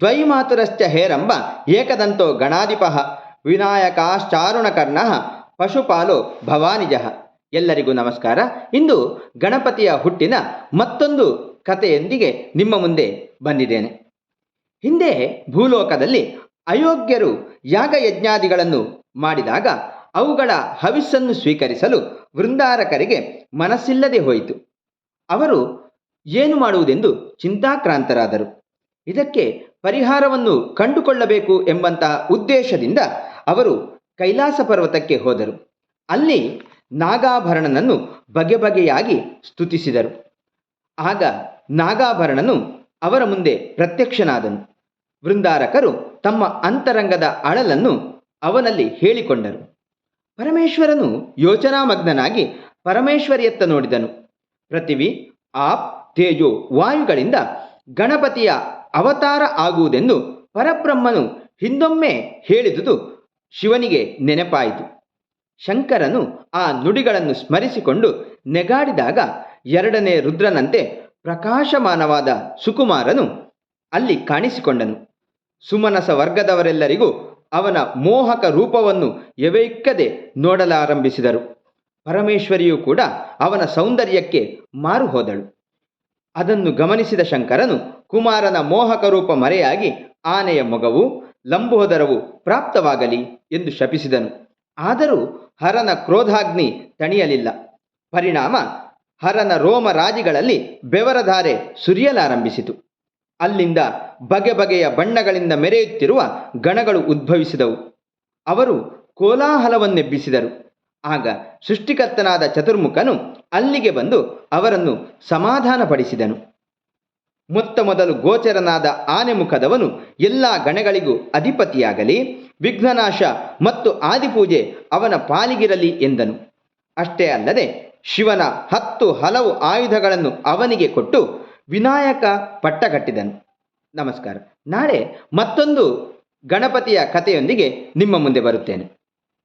ದ್ವೈಮಾತುರಶ್ಚ ಹೇರಂಬ ಏಕದಂತೋ ಗಣಾಧಿಪಃ ವಿನಾಯಕಾಶ್ಚಾರುಣಕರ್ಣ ಪಶುಪಾಲು ಭವಾನಿಜಃ. ಎಲ್ಲರಿಗೂ ನಮಸ್ಕಾರ. ಇಂದು ಗಣಪತಿಯ ಹುಟ್ಟಿನ ಮತ್ತೊಂದು ಕಥೆಯೊಂದಿಗೆ ನಿಮ್ಮ ಮುಂದೆ ಬಂದಿದ್ದೇನೆ. ಹಿಂದೆ ಭೂಲೋಕದಲ್ಲಿ ಅಯೋಗ್ಯರು ಯಾಗಯಜ್ಞಾದಿಗಳನ್ನು ಮಾಡಿದಾಗ ಅವುಗಳ ಹವಿಸ್ಸನ್ನು ಸ್ವೀಕರಿಸಲು ವೃಂದಾರಕರಿಗೆ ಮನಸ್ಸಿಲ್ಲದೆ ಹೋಯಿತು. ಅವರು ಏನು ಮಾಡುವುದೆಂದು ಚಿಂತಾಕ್ರಾಂತರಾದರು. ಇದಕ್ಕೆ ಪರಿಹಾರವನ್ನು ಕಂಡುಕೊಳ್ಳಬೇಕು ಎಂಬಂತಹ ಉದ್ದೇಶದಿಂದ ಅವರು ಕೈಲಾಸ ಪರ್ವತಕ್ಕೆ ಹೋದರು. ಅಲ್ಲಿ ನಾಗಾಭರಣನನ್ನು ಬಗೆ ಬಗೆಯಾಗಿ ಸ್ತುತಿಸಿದರು. ಆಗ ನಾಗಾಭರಣನು ಅವರ ಮುಂದೆ ಪ್ರತ್ಯಕ್ಷನಾದನು. ವೃಂದಾರಕರು ತಮ್ಮ ಅಂತರಂಗದ ಅಳಲನ್ನು ಅವನಲ್ಲಿ ಹೇಳಿಕೊಂಡರು. ಪರಮೇಶ್ವರನು ಯೋಚನಾಮಗ್ನನಾಗಿ ಪರಮೇಶ್ವರಿಯತ್ತ ನೋಡಿದನು. ಪೃಥಿವಿ, ಆಪ್, ತೇಜೋ, ವಾಯುಗಳಿಂದ ಗಣಪತಿಯ ಅವತಾರ ಆಗುವುದೆಂದು ಪರಬ್ರಹ್ಮನು ಹಿಂದೊಮ್ಮೆ ಹೇಳಿದುದು ಶಿವನಿಗೆ ನೆನಪಾಯಿತು. ಶಂಕರನು ಆ ನುಡಿಗಳನ್ನು ಸ್ಮರಿಸಿಕೊಂಡು ನೆಗಾಡಿದಾಗ ಎರಡನೇ ರುದ್ರನಂತೆ ಪ್ರಕಾಶಮಾನವಾದ ಸುಕುಮಾರನು ಅಲ್ಲಿ ಕಾಣಿಸಿಕೊಂಡನು. ಸುಮನಸ ವರ್ಗದವರೆಲ್ಲರಿಗೂ ಅವನ ಮೋಹಕ ರೂಪವನ್ನು ಎವೆಯಿಕ್ಕದೆ ನೋಡಲಾರಂಭಿಸಿದರು. ಪರಮೇಶ್ವರಿಯೂ ಕೂಡ ಅವನ ಸೌಂದರ್ಯಕ್ಕೆ ಮಾರು ಹೋದಳು ಅದನ್ನು ಗಮನಿಸಿದ ಶಂಕರನು ಕುಮಾರನ ಮೋಹಕ ರೂಪ ಮರೆಯಾಗಿ ಆನೆಯ ಮೊಗವು ಲಂಬೋದರವು ಪ್ರಾಪ್ತವಾಗಲಿ ಎಂದು ಶಪಿಸಿದನು. ಆದರೂ ಹರನ ಕ್ರೋಧಾಗ್ನಿ ತಣಿಯಲಿಲ್ಲ. ಪರಿಣಾಮ ಹರನ ರೋಮರಾಜಿಗಳಲ್ಲಿ ಬೆವರಧಾರೆ ಸುರಿಯಲಾರಂಭಿಸಿತು. ಅಲ್ಲಿಂದ ಬಗೆ ಬಗೆಯ ಬಣ್ಣಗಳಿಂದ ಮೆರೆಯುತ್ತಿರುವ ಗಣಗಳು ಉದ್ಭವಿಸಿದವು. ಅವರು ಕೋಲಾಹಲವನ್ನೆಬ್ಬಿಸಿದರು. ಆಗ ಸೃಷ್ಟಿಕರ್ತನಾದ ಚತುರ್ಮುಖನು ಅಲ್ಲಿಗೆ ಬಂದು ಅವರನ್ನು ಸಮಾಧಾನಪಡಿಸಿದನು. ಮೊತ್ತ ಮೊದಲು ಗೋಚರನಾದ ಆನೆ ಮುಖದವನು ಎಲ್ಲ ಗಣಗಳಿಗೂ ಅಧಿಪತಿಯಾಗಲಿ, ವಿಘ್ನನಾಶ ಮತ್ತು ಆದಿಪೂಜೆ ಅವನ ಪಾಲಿಗಿರಲಿ ಎಂದನು. ಅಷ್ಟೇ ಅಲ್ಲದೆ ಶಿವನ ಹತ್ತು ಹಲವು ಆಯುಧಗಳನ್ನು ಅವನಿಗೆ ಕೊಟ್ಟು ವಿನಾಯಕ ಪಟ್ಟಗಟ್ಟಿದನು. ನಮಸ್ಕಾರ. ನಾಳೆ ಮತ್ತೊಂದು ಗಣಪತಿಯ ಕಥೆಯೊಂದಿಗೆ ನಿಮ್ಮ ಮುಂದೆ ಬರುತ್ತೇನೆ.